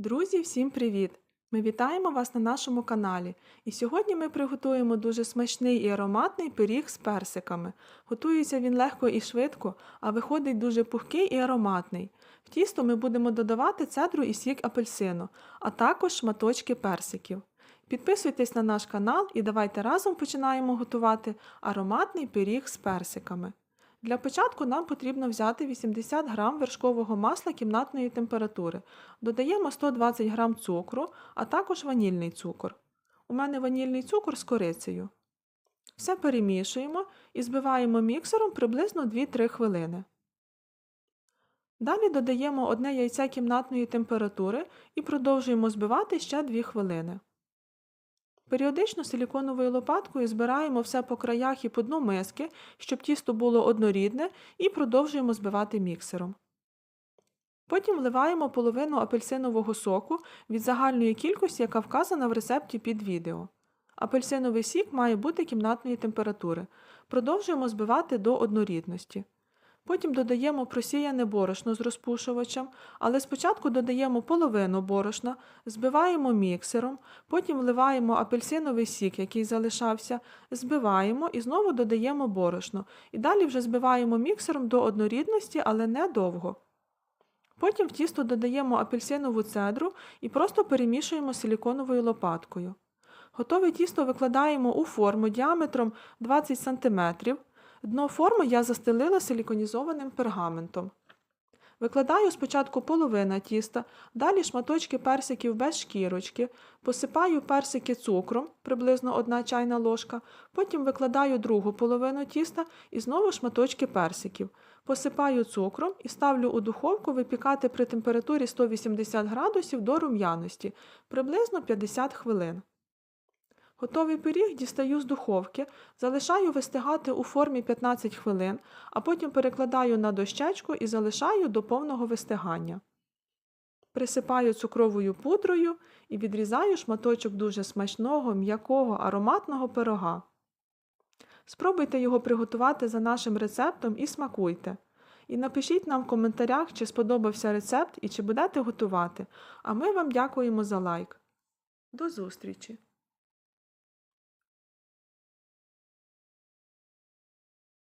Друзі, всім привіт! Ми вітаємо вас на нашому каналі. І сьогодні ми приготуємо дуже смачний і ароматний пиріг з персиками. Готується він легко і швидко, а виходить дуже пухкий і ароматний. В тісто ми будемо додавати цедру і сік апельсину, а також шматочки персиків. Підписуйтесь на наш канал і давайте разом починаємо готувати ароматний пиріг з персиками. Для початку нам потрібно взяти 80 г вершкового масла кімнатної температури. Додаємо 120 г цукру, а також ванільний цукор. У мене ванільний цукор з корицею. Все перемішуємо і збиваємо міксером приблизно 2-3 хвилини. Далі додаємо одне яйце кімнатної температури і продовжуємо збивати ще 2 хвилини. Періодично силіконовою лопаткою збираємо все по краях і по дну миски, щоб тісто було однорідне, і продовжуємо збивати міксером. Потім вливаємо половину апельсинового соку від загальної кількості, яка вказана в рецепті під відео. Апельсиновий сік має бути кімнатної температури. Продовжуємо збивати до однорідності. Потім додаємо просіяне борошно з розпушувачем, але спочатку додаємо половину борошна, збиваємо міксером, потім вливаємо апельсиновий сік, який залишався, збиваємо і знову додаємо борошно. І далі вже збиваємо міксером до однорідності, але не довго. Потім в тісто додаємо апельсинову цедру і просто перемішуємо силіконовою лопаткою. Готове тісто викладаємо у форму діаметром 20 см. Дно форми я застелила силіконізованим пергаментом. Викладаю спочатку половина тіста, далі шматочки персиків без шкірочки, посипаю персики цукром, приблизно 1 чайна ложка, потім викладаю другу половину тіста і знову шматочки персиків. Посипаю цукром і ставлю у духовку випікати при температурі 180 градусів до рум'яності, приблизно 50 хвилин. Готовий пиріг дістаю з духовки, залишаю вистигати у формі 15 хвилин, а потім перекладаю на дощечку і залишаю до повного вистигання. Присипаю цукровою пудрою і відрізаю шматочок дуже смачного, м'якого, ароматного пирога. Спробуйте його приготувати за нашим рецептом і смакуйте. І напишіть нам в коментарях, чи сподобався рецепт і чи будете готувати. А ми вам дякуємо за лайк. До зустрічі!